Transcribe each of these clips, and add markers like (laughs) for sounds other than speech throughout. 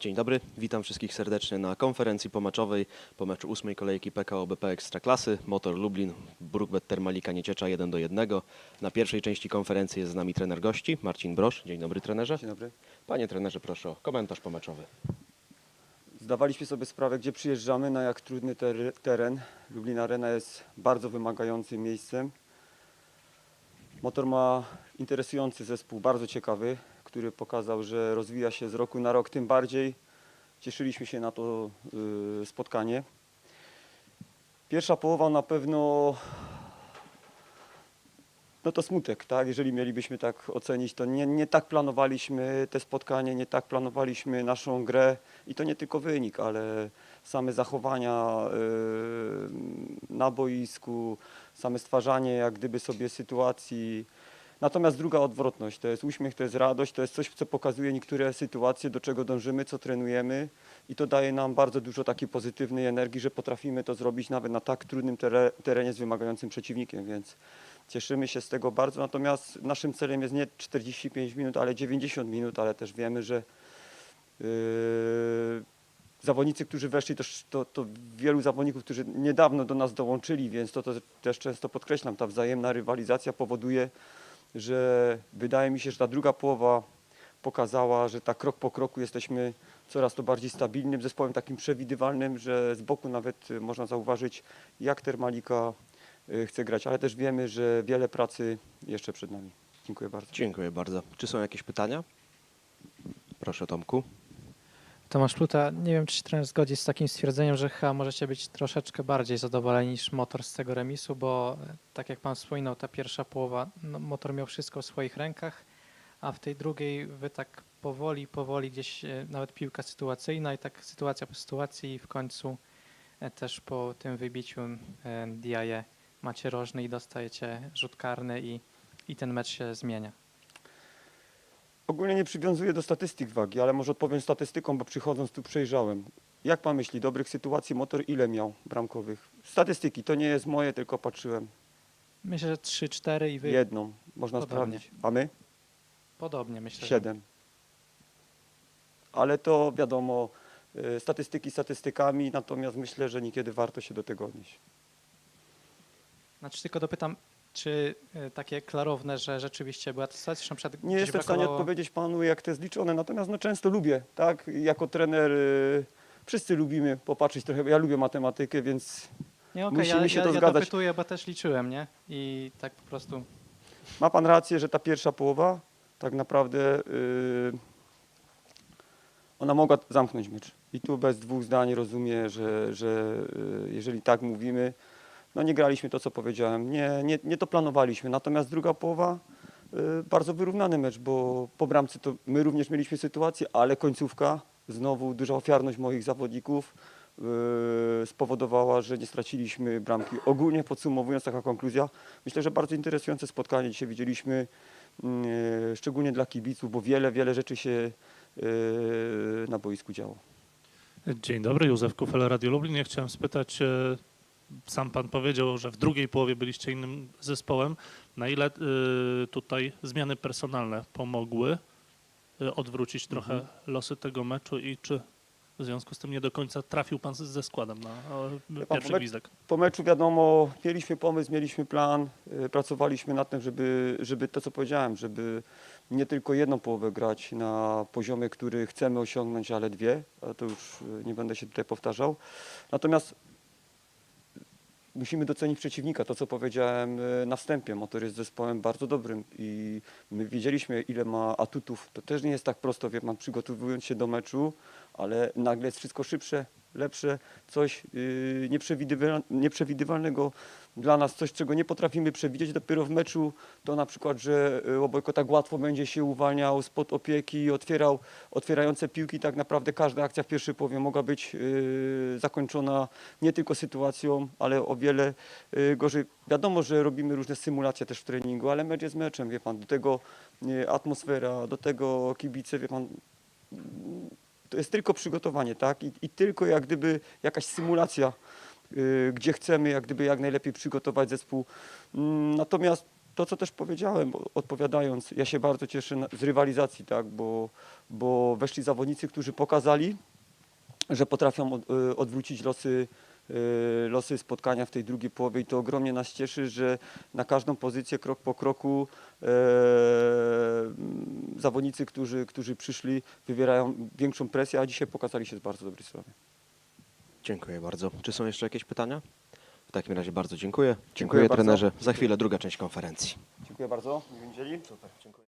Dzień dobry, witam wszystkich serdecznie na konferencji pomaczowej po meczu ósmej kolejki PKO BP Ekstraklasy. Motor Lublin, Brookbet Termalika Nieciecza 1 do 1. Na pierwszej części konferencji jest z nami trener gości, Marcin Brosz. Dzień dobry trenerze. Dzień dobry. Panie trenerze, proszę o komentarz pomeczowy. Zdawaliśmy sobie sprawę, gdzie przyjeżdżamy, na jak trudny ter teren. Lublin Arena jest bardzo wymagającym miejscem. Motor ma interesujący zespół, bardzo ciekawy, który pokazał, że rozwija się z roku na rok. Tym bardziej cieszyliśmy się na to y, spotkanie. Pierwsza połowa na pewno no to smutek, tak? Jeżeli mielibyśmy tak ocenić, to nie, nie tak planowaliśmy te spotkanie, nie tak planowaliśmy naszą grę i to nie tylko wynik, ale same zachowania yy, na boisku, same stwarzanie jak gdyby sobie sytuacji. Natomiast druga odwrotność, to jest uśmiech, to jest radość, to jest coś, co pokazuje niektóre sytuacje, do czego dążymy, co trenujemy i to daje nam bardzo dużo takiej pozytywnej energii, że potrafimy to zrobić nawet na tak trudnym tere- terenie z wymagającym przeciwnikiem, więc cieszymy się z tego bardzo. Natomiast naszym celem jest nie 45 minut, ale 90 minut, ale też wiemy, że yy, zawodnicy, którzy weszli, to, to wielu zawodników, którzy niedawno do nas dołączyli, więc to, to też często podkreślam, ta wzajemna rywalizacja powoduje, że wydaje mi się, że ta druga połowa pokazała, że tak krok po kroku jesteśmy coraz to bardziej stabilnym zespołem, takim przewidywalnym, że z boku nawet y, można zauważyć, jak Termalika y, chce grać, ale też wiemy, że wiele pracy jeszcze przed nami. Dziękuję bardzo. Dziękuję bardzo. Czy są jakieś pytania? Proszę Tomku. Tomasz Pluta, nie wiem, czy się trener zgodzi z takim stwierdzeniem, że chyba możecie być troszeczkę bardziej zadowoleni niż motor z tego remisu, bo e, tak jak pan wspominał, ta pierwsza połowa, no, motor miał wszystko w swoich rękach, a w tej drugiej wy tak powoli, powoli gdzieś e, nawet piłka sytuacyjna i tak sytuacja po sytuacji i w końcu e, też po tym wybiciu e, Diaye macie rożny i dostajecie rzut karny i, i ten mecz się zmienia. Ogólnie nie przywiązuję do statystyk wagi, ale może odpowiem statystyką, bo przychodząc tu przejrzałem. Jak pan myśli, dobrych sytuacji motor ile miał bramkowych? Statystyki, to nie jest moje, tylko patrzyłem. Myślę, że 3-4 i wy Jedną, można Podobnie. sprawdzić. A my? podobnie myślę. że- Siedem. Ale to wiadomo, y, statystyki statystykami, natomiast myślę, że niekiedy warto się do tego odnieść. Znaczy tylko dopytam, czy y, takie klarowne, że rzeczywiście była to sytuacja, Nie jestem w stanie brakowało- odpowiedzieć panu, jak to jest liczone, natomiast no, często lubię, tak? Jako trener y, wszyscy lubimy popatrzeć trochę. Ja lubię matematykę, więc Nie, okej, musimy ja, się ja, ja dozgadzać. dopytuję, bo też liczyłem, nie? I tak po prostu ma pan rację, że ta pierwsza połowa tak naprawdę y, ona mogła zamknąć mecz. I tu bez dwóch zdań rozumiem, że, że y, jeżeli tak mówimy, no nie graliśmy to, co powiedziałem. Nie, nie, nie to planowaliśmy. Natomiast druga połowa y, bardzo wyrównany mecz, bo po bramce to my również mieliśmy sytuację, ale końcówka, znowu duża ofiarność moich zawodników y, spowodowała, że nie straciliśmy bramki. Ogólnie podsumowując, taka konkluzja, myślę, że bardzo interesujące spotkanie dzisiaj widzieliśmy, y, szczególnie dla kibiców, bo wiele, wiele rzeczy się y, na boisku działo. Dzień dobry, Józef Kufel, Radio Lublin. Ja chciałem spytać, e, sam pan powiedział, że w drugiej połowie byliście innym zespołem. Na ile e, tutaj zmiany personalne pomogły e, odwrócić trochę Mhm. losy tego meczu i czy w związku z tym nie do końca trafił pan ze składem na pierwszy gwizdek? Po meczu wiadomo, mieliśmy pomysł, mieliśmy plan, y, pracowaliśmy nad tym, żeby, żeby to co powiedziałem, żeby nie tylko jedną połowę grać na poziomie, który chcemy osiągnąć, ale dwie, to już y, nie będę się tutaj powtarzał. Natomiast musimy docenić przeciwnika, to co powiedziałem y, na wstępie. Motor jest zespołem bardzo dobrym i my wiedzieliśmy ile ma atutów. To też nie jest tak prosto, wie pan, przygotowując się do meczu, ale nagle jest wszystko szybsze, lepsze, coś yy, nieprzewidywal- nieprzewidywalnego dla nas, coś czego nie potrafimy przewidzieć. Dopiero w meczu, to na przykład, że y, Łobojko tak łatwo będzie się uwalniał spod opieki i otwierał otwierające piłki, tak naprawdę każda akcja w pierwszej połowie mogła być yy, zakończona nie tylko sytuacją, ale o wiele yy, gorzej. Wiadomo, że robimy różne symulacje też w treningu, ale mecz jest meczem, wie pan, do tego yy, atmosfera, do tego kibice, wie pan, to jest tylko przygotowanie, tak? I, i tylko jak gdyby jakaś symulacja, y, gdzie chcemy jak gdyby jak najlepiej przygotować zespół. Mm, natomiast to, co też powiedziałem, odpowiadając, ja się bardzo cieszę z rywalizacji, tak, bo, bo weszli zawodnicy, którzy pokazali, że potrafią y, odwrócić losy, losy spotkania w tej drugiej połowie i to ogromnie nas cieszy, że na każdą pozycję krok po kroku e, zawodnicy, którzy, którzy przyszli wywierają większą presję, a dzisiaj pokazali się z bardzo dobrej strony. Dziękuję bardzo. Czy są jeszcze jakieś pytania? W takim razie bardzo dziękuję. Dziękuję, Dziękuję bardzo. trenerze. Za chwilę druga część konferencji. Dziękuję bardzo. Miłej niedzieli. Super, dziękuję.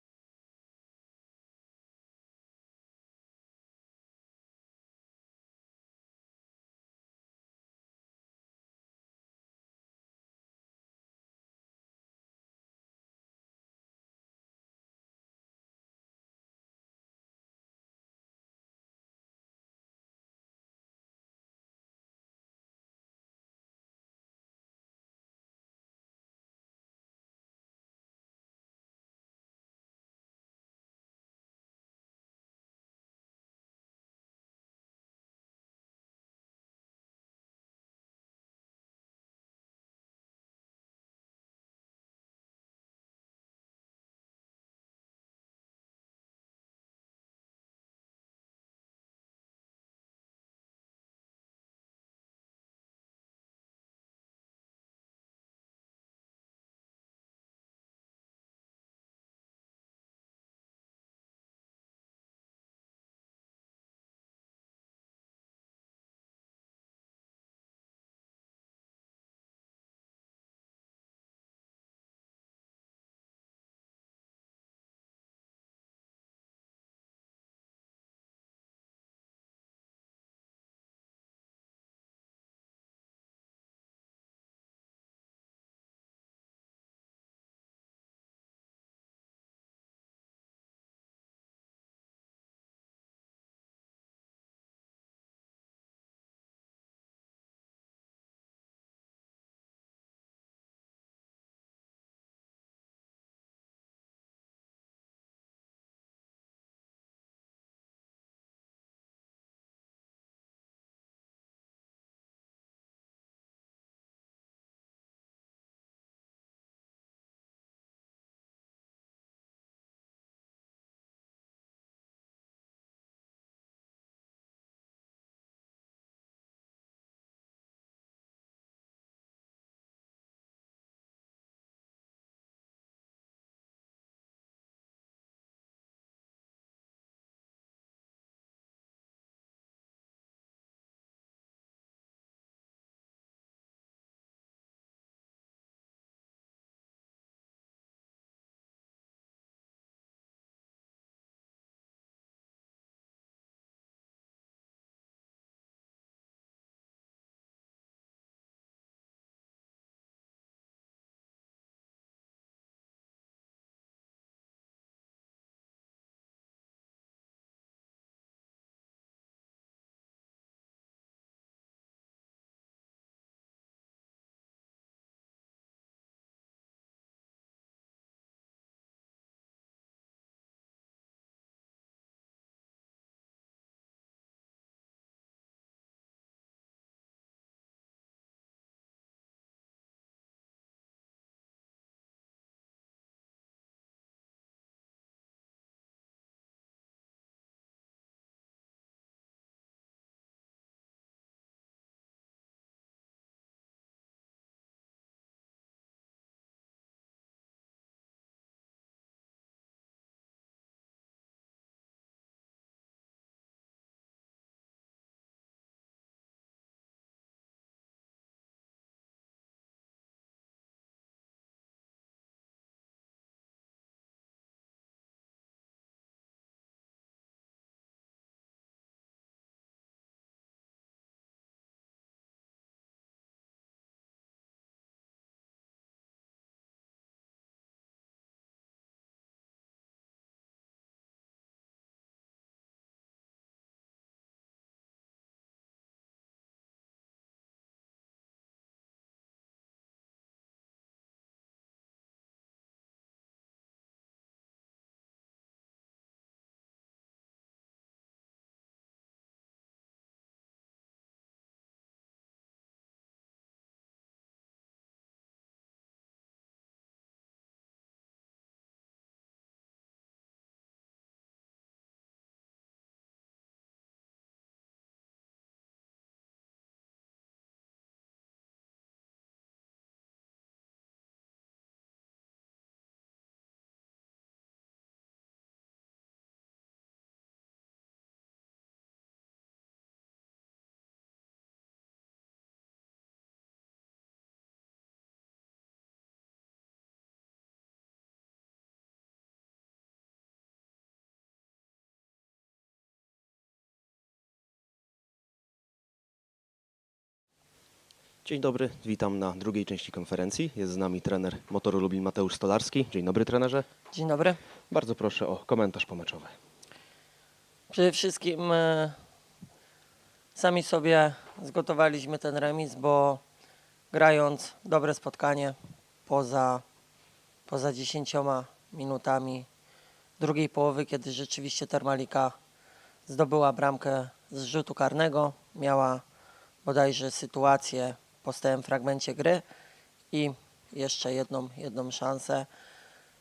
Dzień dobry, witam na drugiej części konferencji. Jest z nami trener Motoru Lublin Mateusz Stolarski. Dzień dobry trenerze. Dzień dobry. Bardzo proszę o komentarz pomeczowy. Przede wszystkim e, sami sobie zgotowaliśmy ten remis, bo grając dobre spotkanie poza, poza 10 minutami drugiej połowy, kiedy rzeczywiście Termalika zdobyła bramkę z rzutu karnego, miała bodajże sytuację po stałym fragmencie gry i jeszcze jedną, jedną szansę.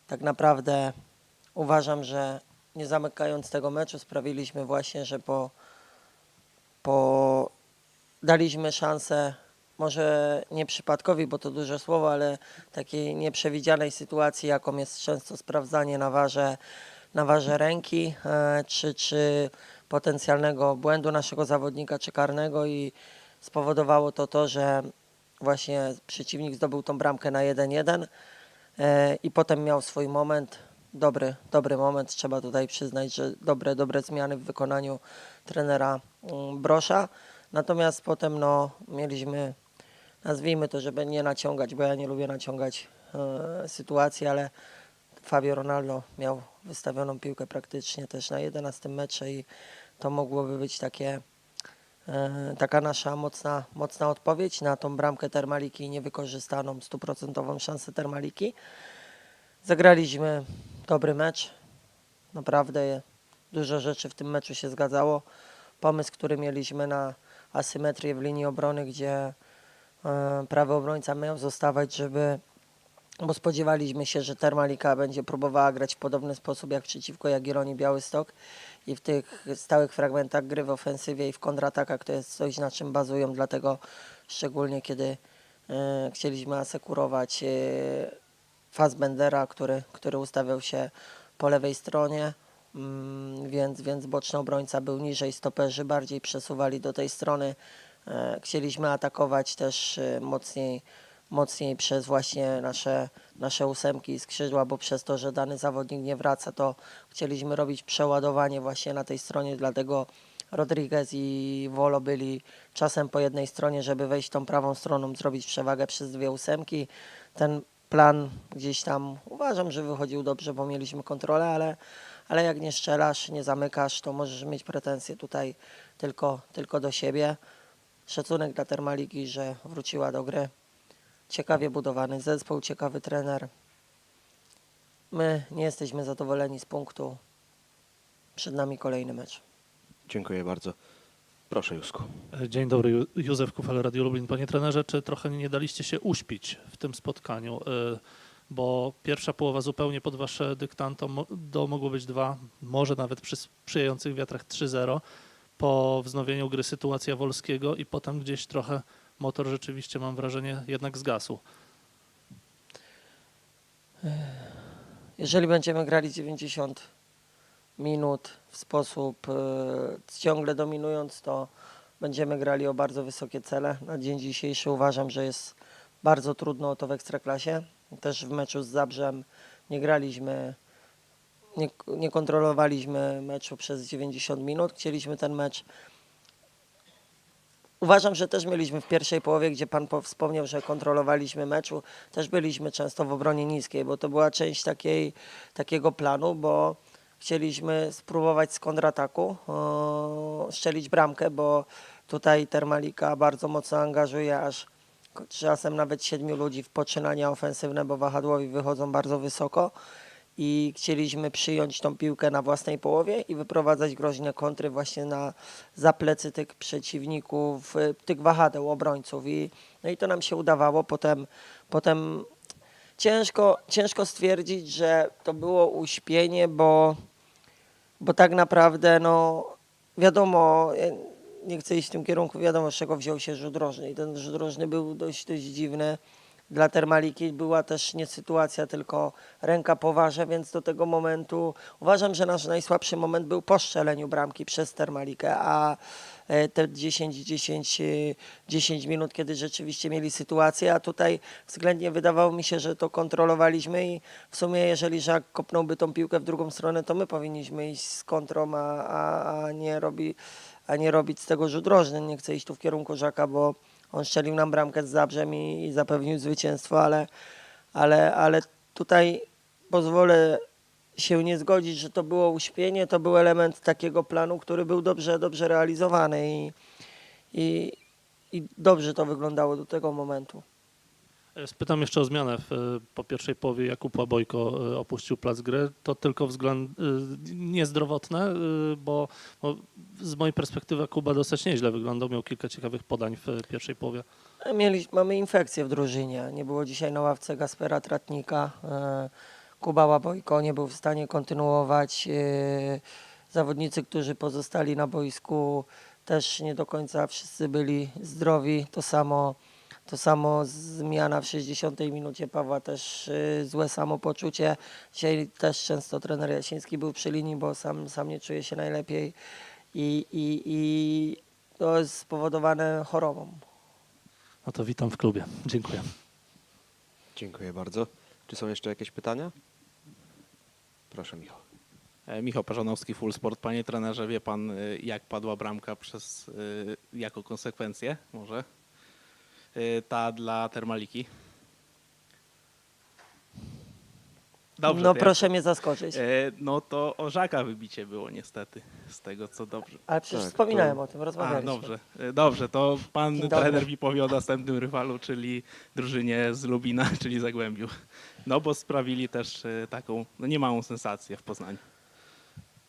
Tak naprawdę uważam, że nie zamykając tego meczu sprawiliśmy właśnie, że po, po daliśmy szansę może nie przypadkowi, bo to duże słowo, ale takiej nieprzewidzianej sytuacji, jaką jest często sprawdzanie na warze, na warze ręki, e, czy, czy potencjalnego błędu naszego zawodnika, czy karnego i spowodowało to to, że właśnie przeciwnik zdobył tą bramkę na 1-1 e, i potem miał swój moment, dobry, dobry moment, trzeba tutaj przyznać, że dobre, dobre zmiany w wykonaniu trenera mm, Brosza. Natomiast potem no, mieliśmy, nazwijmy to, żeby nie naciągać, bo ja nie lubię naciągać e, sytuacji, ale Fabio Ronaldo miał wystawioną piłkę praktycznie też na 11 metrze i to mogłoby być takie, taka nasza mocna, mocna odpowiedź na tą bramkę Termaliki i niewykorzystaną stuprocentową szansę Termaliki. Zagraliśmy dobry mecz. Naprawdę dużo rzeczy w tym meczu się zgadzało. Pomysł, który mieliśmy na asymetrię w linii obrony, gdzie e, prawy obrońca miał zostawać, żeby bo spodziewaliśmy się, że Termalika będzie próbowała grać w podobny sposób jak przeciwko Jagiellonii Białystok i w tych stałych fragmentach gry w ofensywie i w kontratakach to jest coś, na czym bazują, dlatego szczególnie kiedy e, chcieliśmy asekurować e, Fassbendera, który, który ustawiał się po lewej stronie, mm, więc, więc boczny obrońca był niżej, stoperzy bardziej przesuwali do tej strony. E, Chcieliśmy atakować też e, mocniej, mocniej przez właśnie nasze, nasze ósemki i skrzydła, bo przez to, że dany zawodnik nie wraca, to chcieliśmy robić przeładowanie właśnie na tej stronie, dlatego Rodriguez i Wolo byli czasem po jednej stronie, żeby wejść tą prawą stroną, zrobić przewagę przez dwie ósemki. Ten plan gdzieś tam uważam, że wychodził dobrze, bo mieliśmy kontrolę, ale, ale jak nie strzelasz, nie zamykasz, to możesz mieć pretensje tutaj tylko, tylko do siebie. Szacunek dla Termaliki, że wróciła do gry. Ciekawie budowany zespół, ciekawy trener. My nie jesteśmy zadowoleni z punktu. Przed nami kolejny mecz. Dziękuję bardzo. Proszę Jusku. Dzień dobry, Józef Kufel, Radio Lublin. Panie trenerze, czy trochę nie daliście się uśpić w tym spotkaniu? E, Bo pierwsza połowa zupełnie pod wasze dyktanto do mogło być dwa, może nawet przy sprzyjających wiatrach 3-0. Po wznowieniu gry sytuacja Wolskiego i potem gdzieś trochę motor rzeczywiście, mam wrażenie, jednak zgasł. Jeżeli będziemy grali 90 minut w sposób e, ciągle dominując, to będziemy grali o bardzo wysokie cele. Na dzień dzisiejszy uważam, że jest bardzo trudno o to w Ekstraklasie. Też w meczu z Zabrzem nie graliśmy, nie, nie kontrolowaliśmy meczu przez 90 minut. Chcieliśmy ten mecz Uważam, że też mieliśmy w pierwszej połowie, gdzie Pan po- wspomniał, że kontrolowaliśmy meczu, też byliśmy często w obronie niskiej, bo to była część takiej, takiego planu, bo chcieliśmy spróbować z kontrataku o, strzelić bramkę, bo tutaj Termalika bardzo mocno angażuje, aż czasem nawet siedmiu ludzi w poczynania ofensywne, bo wahadłowi wychodzą bardzo wysoko i chcieliśmy przyjąć tą piłkę na własnej połowie i wyprowadzać groźne kontry właśnie na, za plecy tych przeciwników, y, tych wahadeł, obrońców. I, no i to nam się udawało. Potem, potem ciężko, ciężko stwierdzić, że to było uśpienie, bo, bo tak naprawdę no, wiadomo, nie chcę iść w tym kierunku, wiadomo z czego wziął się rzut rożny i ten rzut rożny był dość, dość dziwny. Dla Termaliki była też nie sytuacja, tylko ręka poważa, więc do tego momentu uważam, że nasz najsłabszy moment był po strzeleniu bramki przez Termalikę, a e, te 10, 10, e, 10 minut, kiedy rzeczywiście mieli sytuację, a tutaj względnie wydawało mi się, że to kontrolowaliśmy i w sumie jeżeli Żak kopnąłby tą piłkę w drugą stronę, to my powinniśmy iść z kontrą, a, a, a, nie, robi, a nie robić z tego rzut rożny. Nie chcę iść tu w kierunku Żaka, bo On strzelił nam bramkę z Zabrzem i, i zapewnił zwycięstwo, ale, ale, ale tutaj pozwolę się nie zgodzić, że to było uśpienie, to był element takiego planu, który był dobrze, dobrze realizowany i, i, i dobrze to wyglądało do tego momentu. E, Spytam jeszcze o zmianę. E, po pierwszej połowie Jakub Łabojko e, opuścił plac gry. To tylko wzgląd niezdrowotne, bo, z mojej perspektywy Kuba dosyć nieźle wyglądał. Miał kilka ciekawych podań w pierwszej połowie. Mieli, mamy infekcję w drużynie. Nie było dzisiaj na ławce Gaspera Tratnika. Kuba Łabojko nie był w stanie kontynuować. Zawodnicy, którzy pozostali na boisku też nie do końca wszyscy byli zdrowi. To samo, to samo zmiana w 60 minucie Pawła też e, złe samopoczucie. Dzisiaj też często trener Jasiński był przy linii, bo sam, sam nie czuje się najlepiej i, i, i to jest spowodowane chorobą. No to witam w klubie. Dziękuję. Dziękuję bardzo. Czy są jeszcze jakieś pytania? Proszę Michał. E, Michał Parzanowski, Full Sport. Panie trenerze, wie pan y, jak padła bramka przez, y, jako konsekwencję może y, ta dla Termaliki? Dobrze, no to proszę mnie zaskoczyć. Ja, e, no to Orzaka wybicie było niestety, z tego co dobrze. Ale przecież tak, wspominałem to- o tym, A, rozmawialiśmy. dobrze, e, dobrze, to pan Dzień dobry. trener mi powie o następnym rywalu, czyli drużynie z Lubina, (laughs) czyli Zagłębiu. No bo sprawili też e, taką, no niemałą sensację w Poznaniu.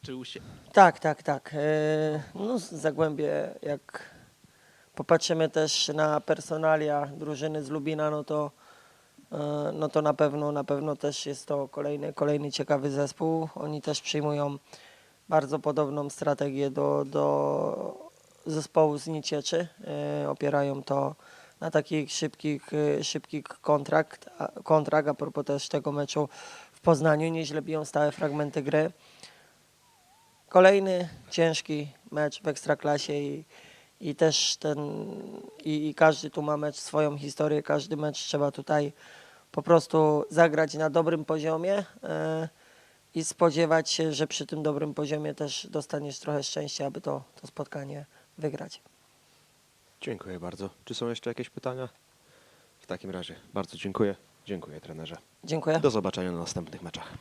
Czy u się... Tak, tak, tak. E, No z- Zagłębie, jak popatrzymy też na personalia drużyny z Lubina, no to, e, no to na pewno, na pewno też jest to kolejny, kolejny ciekawy zespół. Oni też przyjmują bardzo podobną strategię do, do zespołu z Nicieczy. E, Opierają to na takich szybkich, e, szybkich kontrakt, kontrakt, a propos też tego meczu w Poznaniu. Nieźle biją stałe fragmenty gry. Kolejny ciężki mecz w Ekstraklasie i, i też ten, i, i każdy tu ma mecz swoją historię, każdy mecz trzeba tutaj po prostu zagrać na dobrym poziomie e, i spodziewać się, że przy tym dobrym poziomie też dostaniesz trochę szczęścia, aby to, to spotkanie wygrać. Dziękuję bardzo. Czy są jeszcze jakieś pytania? W takim razie bardzo dziękuję. Dziękuję trenerze. Dziękuję. Do zobaczenia na następnych meczach.